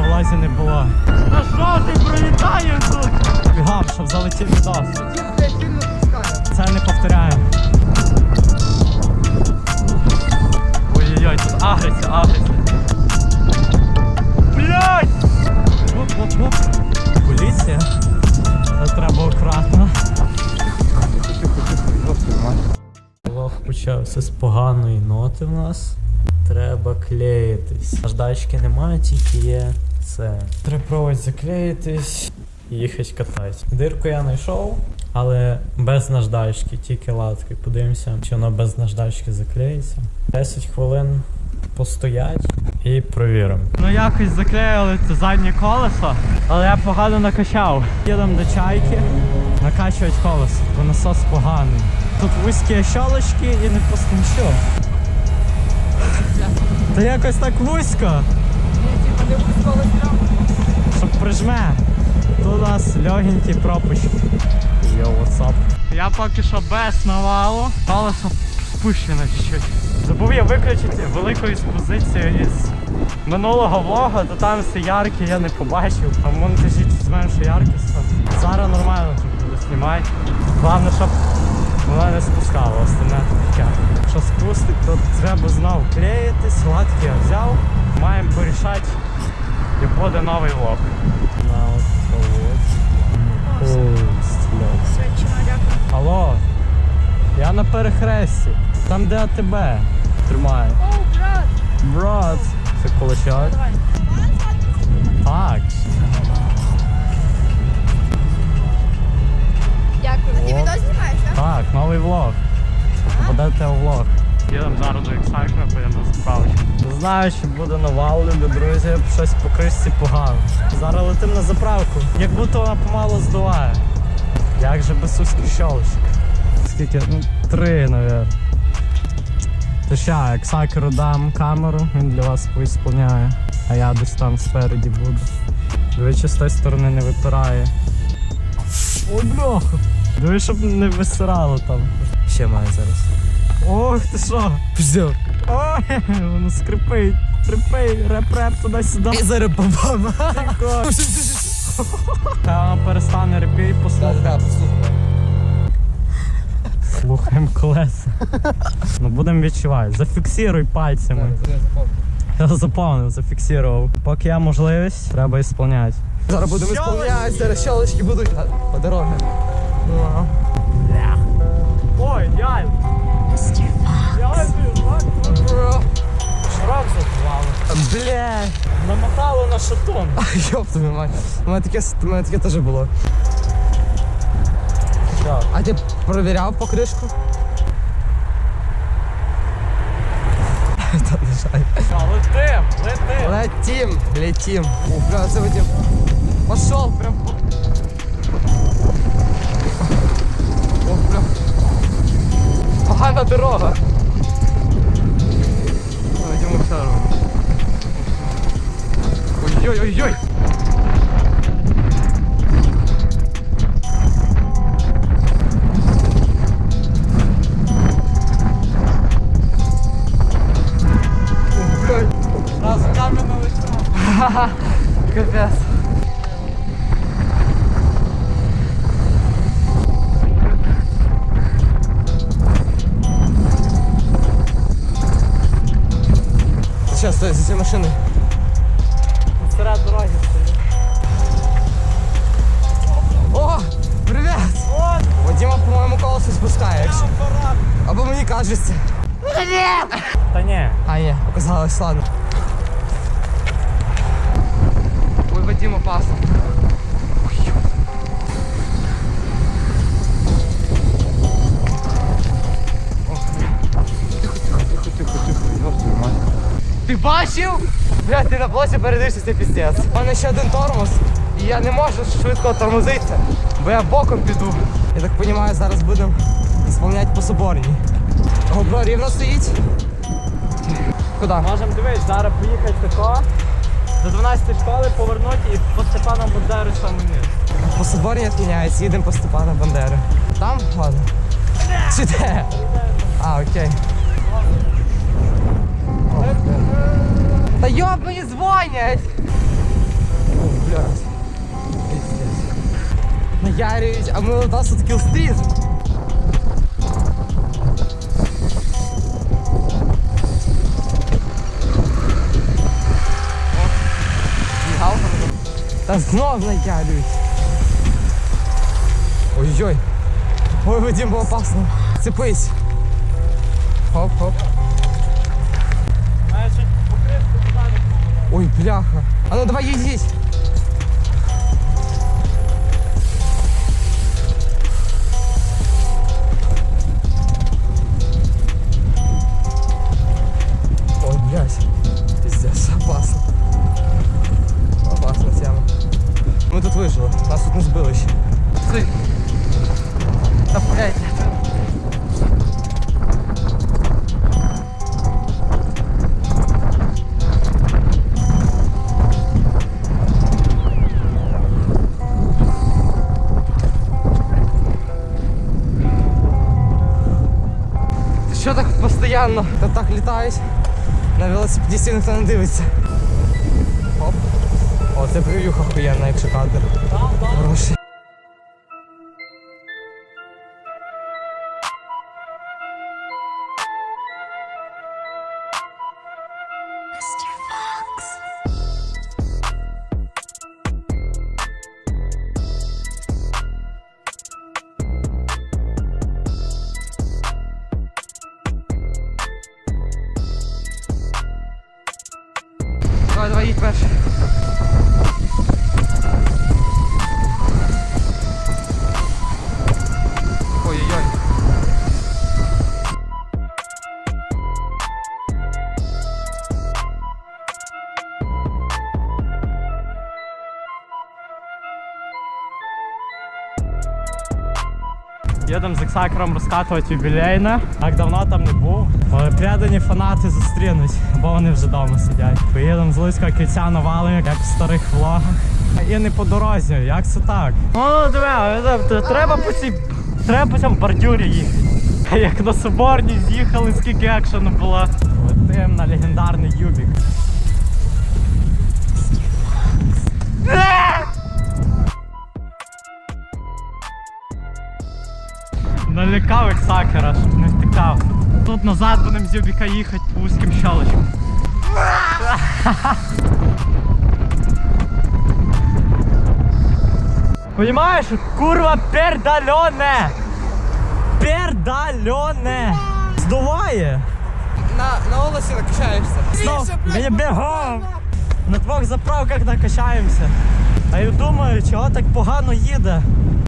в лазі не було. Та що ти пролітає тут? Бігом, щоб залетів відос. Це не повторяємо. Ой-ой-ой, тут агриться, агриться. Блять! Оп-оп-оп. Поліція. Це треба акуратно. Влог почався з поганої ноти в нас. Треба клеїтись. Наждачки немає, тільки є це. Треба пробувати заклеїтись і їхати кататись. Дирку я знайшов, але без наждачки, тільки латки. Подивимося, чи воно без наждачки заклеїться. 10 хвилин постоять і провіримо. Ну якось заклеїли це заднє колесо, але я погано накачав. Їдемо до чайки, накачувати колесо, бо насос поганий. Тут вузькі щолочки і не пустим що. Та якось так вузько. Щоб прижме. Тут у нас легенький пропуск. Йо, up? Я поки що без навалу. Колесо спущено чуть-чуть. Забув я виключити велику експозицію із минулого влога, то там все ярке, я не побачив. А монтажі зменшу яркість. Зараз нормально буду знімати. Головне, щоб вона не спускала, остальне таке. Якщо спустить, то треба знову клеїтись, латки я взяв. Маємо порішати і буде новий влог. Алло, я на перехресті. Там де АТБ тримає. О, брат! Брат. Це кулачок? Давай. Так. Дякую. Ти відео знімаєш, так? Так, новий влог. Попадете у влог. Їдемо зараз до ексайкна, поїдемо заправочку. Знаю, чи буде навал, любі друзі, щось по кришці погано. Зараз летим на заправку. Як будто вона помало здуває. Як же без узьких. Скільки? Ну, три, мабуть. То ща, ексакеру дам камеру, він для вас поісполняє. А я десь там спереді буду. Двічі з тої сторони не випирає. Ой, бляха! Диви, щоб не висирало там. Ще маю зараз. Ох ти що? Піздів. Ой, воно скрипить, скрипить, реп-реп туди-сюди. І зараз бабам. Та воно перестане репіть, послухай. Слухаємо колеса. ну будемо відчувати. Зафіксируй пальцями. Я заповнив, зафіксував. Поки є можливість, треба ісполняти. Зараз будемо ісполняти, зараз щелочки будуть по дорозі. Ой, дядь! Бля. Намотало на шатун. Йоп твою мать. У мене таке, у мене таке теж було. А ти провіряв покришку? Та. Що, летим, летим. Летим, летим. О, бля, це Вадим. Пошел Капец. Сейчас, стой, за этой машиной. Серед дороги стоїть. О, привет! От, Вадима, по-моєму, колесо спускає, якщо. апарат. Або мені кажеться. Та ні. А, ні, показалось, ладно. Бачив? Бля, ти на площі передивишся, це піздець. У мене ще один тормоз, і я не можу швидко тормозитися, бо я боком піду. Я так розумію, зараз будемо сповняти по соборній. Гобро рівно стоїть. Куди? Можемо дивись, зараз поїхати тако. До 12 школи повернути і по Степана Бандеру саме вниз. По соборній відміняється, їдемо по Степана Бандери. Там? Ладно. Чи де? А, окей. Та йоб не дзвонять! О, блядь. Наярюють, а мы у нас тут киллстрит. Та знов наярюють. Ой-ой. Ой, видимо, опасно. Цепись. Хоп-хоп. Ой, бляха. А ну давай їдіть. Ой, що так постійно? Та так літають. На велосипедісті ніхто не дивиться. Оп. О, це прев'юха охуєнна, якщо кадр. Хороший. Їдемо з ексакером розкатувати юбілейне. Так давно там не був. Але предані фанати зустрінуть, бо вони вже вдома сидять. Поїдемо з Луцького кільця навалимо, як в старих влогах. І не по дорозі, як це так? Ну, диви, треба по цій. Треба по цьому бордюрі їхати. Як на соборні з'їхали, скільки екшену було. Летим на легендарний юбік. Налякав ексакера, щоб не втикав. Тут назад будемо з Юбіка їхати по вузьким щелочкам. Понимаешь, курва пердалене! Пердалене! Здуває! На, на волосі накачаєшся. Знов, мені бігом! На двох заправках накачаємося. А я думаю, чого так погано їде.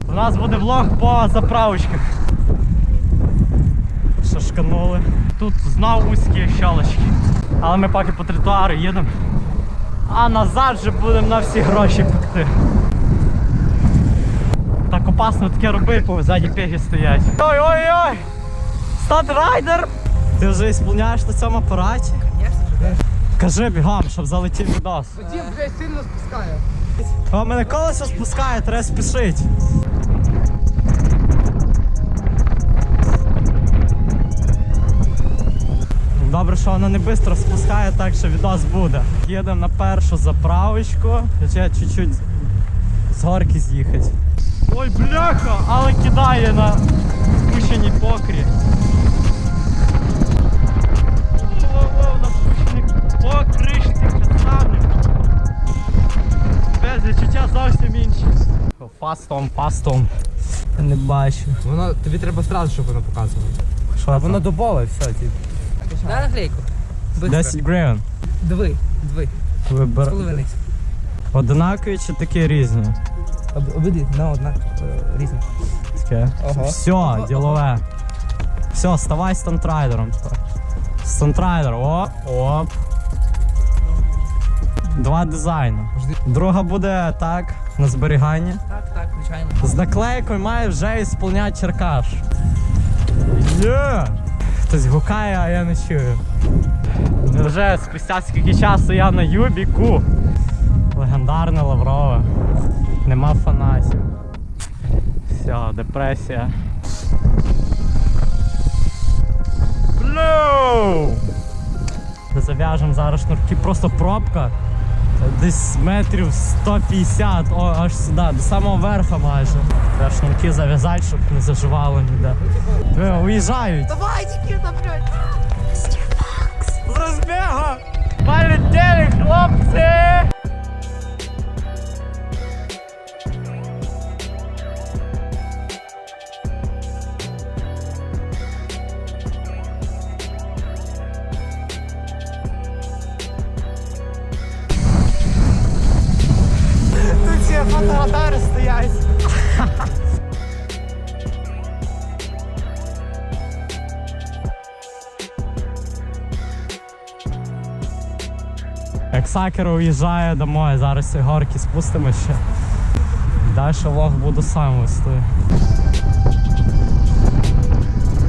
У нас буде влог по заправочках. Шашканули. Тут знов вузькі щелочки. Але ми поки по тротуару їдемо. А назад вже будемо на всі гроші пекти. Так опасно таке робити, бо ззаді пегі стоять. Ой-ой-ой! Статрайдер! Ти вже ісполняєш на цьому апараті? Кажи бігом, щоб залетів відос. Вадим, блядь, сильно спускає. О, мене колесо спускає, треба спішить. Добре, що воно не швидко спускає, так що відос буде. Їдемо на першу заправочку. Ще чуть-чуть з горки з'їхати. Ой, бляха, але кидає на спущеній покрі. На спущеній покришці. Без відчуття зовсім інші. Фастом, фастом. Я не бачу. Воно, тобі треба одразу, щоб воно показувало. Що? Воно дубове, все, тип. Дай наклейку. 10 гривень. Дви, дви. Вибер... Половинись. Одинакові чи такі різні? Обиди, на однак різні. Таке. Ага. Все, ділове. Все, ставай стантрайдером тепер. Стантрайдер, оп, оп. Два дизайни. Друга буде так, на зберігання. Так, так, звичайно. З наклейкою має вже ісполняти черкаш. Є! Хтось гукає, а я не чую. Вже спустя скільки часу я на Юбіку. Легендарне Лаврове. Нема фанатів. Все, депресія. Блю! Зав'яжемо зараз шнурки, просто пробка. Десь метрів 150, о, аж сюди, до самого верха майже. Треба шнурки зав'язати, щоб не заживало ніде. Ви уїжджають. Давай, Никита, блядь. З розбігу! Полетели, хлопці! Ці фоторадари стоять. Ексакер уїжджає домой, зараз ці горки спустимо ще. Далі влог буду сам вести.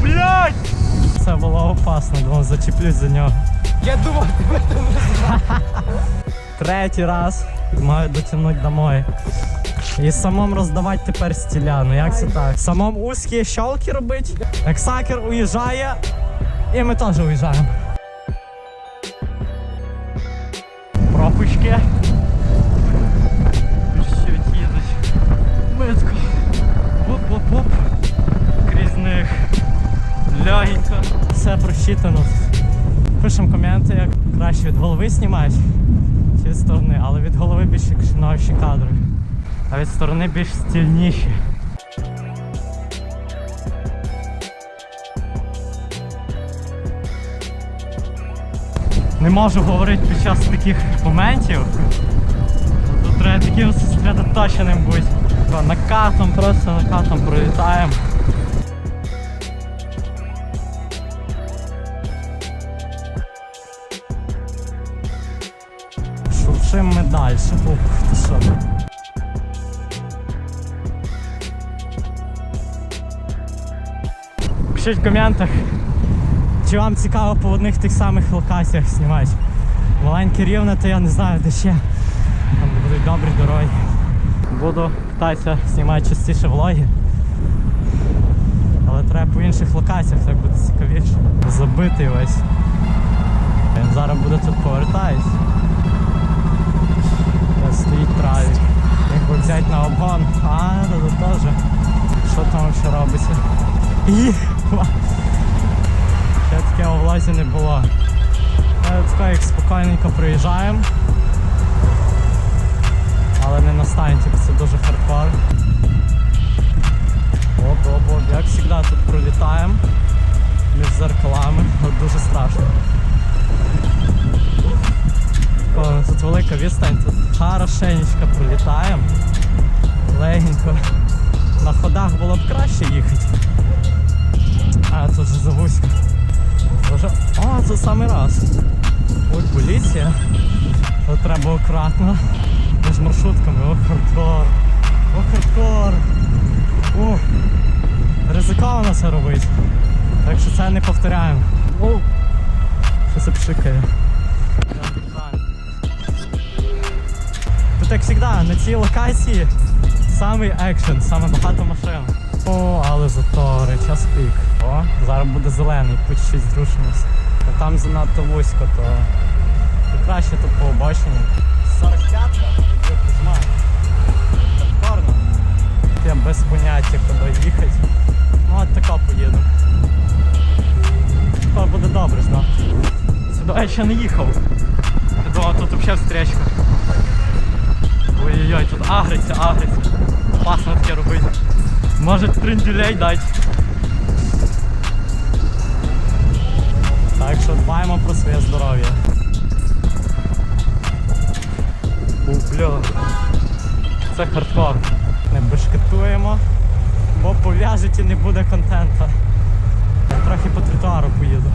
Блять! Це було опасно, думав, зачеплюсь за нього. Я думав, тебе там Третій раз маю дотягнути домой. І самому роздавати тепер стіля. Ну як це так? Самому узькі щолки робити. Ексакер уїжджає, і ми теж уїжджаємо. Пропучки. Митко. Оп-оп-оп. Крізь них. Лягенько. Все просчитано. Пишемо коменти, як краще від голови знімати чи від сторони, але від голови більш новіші кадри. А від сторони більш стильніші. Не можу говорити під час таких моментів. Тут треба таким сосредоточеним бути. Накатом, просто накатом пролітаємо. Шуршим ми далі. Ух, ти що. Пишіть в коментах, чи вам цікаво по одних тих самих локаціях знімати. Маленьке рівне, то я не знаю, де ще. Там будуть добрі дороги. Буду питатися знімати частіше влоги. Але треба по інших локаціях, так буде цікавіше. Забитий весь. Зараз буде тут повертаюсь. Стоїть травік. Якби взяти на обгон. А, тут теж. Що там ще робиться? Єба! Ще таке у влазі не було. Ми тако як спокійненько приїжджаємо. Але не на станції, це дуже хардкор. Оп-оп-оп, як завжди тут пролітаємо між зеркалами. От дуже страшно. Тут велика відстань, тут хорошенечко пролітаємо. Легенько. На ходах було б краще їхати. А тут же завузько. О, це самий раз. Ой, поліція. Тут треба акуратно. Між маршрутками. О, хардкор. О, хардкор. О, ризиковано це робити. Так що це не повторяємо. Що це пшикає. Тут як завжди, на цій локації самий екшен, саме багато машин. О, але затори, час пік. О, зараз буде зелений, по чуть-чуть зрушимось. А там занадто вузько, то, то краще тут по обочині. 45-ка, я прижимаю. Хардкорно. Я без поняття, куди їхати. Ну от тако поїду. Тако буде добре, знав. Сюди я ще не їхав. Я думав, тут взагалі встречка. Ой-ой-ой, тут агриться, агриться. Опасно таке робити. Може трендюлей дати. Так що дбаємо про своє здоров'я. Бля. Це хардкор. Не бешкетуємо, бо пов'яжуть і не буде контенту. Я трохи по тротуару поїду.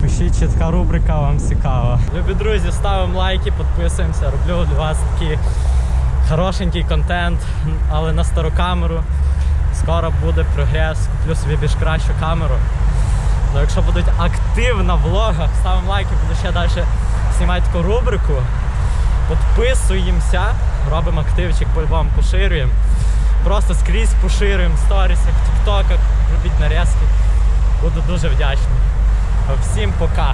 Пишіть, чи така рубрика вам цікава. Любі друзі, ставимо лайки, підписуємося, роблю для вас такий хорошенький контент, але на стару камеру. Скоро буде прогрес, куплю собі більш кращу камеру. Ну, якщо будуть активно влогах, ставимо лайки, буду ще далі знімати таку рубрику. Підписуємося, робимо активчик, по-любому поширюємо. Просто скрізь поширюємо в сторісах, в тіктоках, робіть нарізки. Буду дуже вдячний. Всім пока!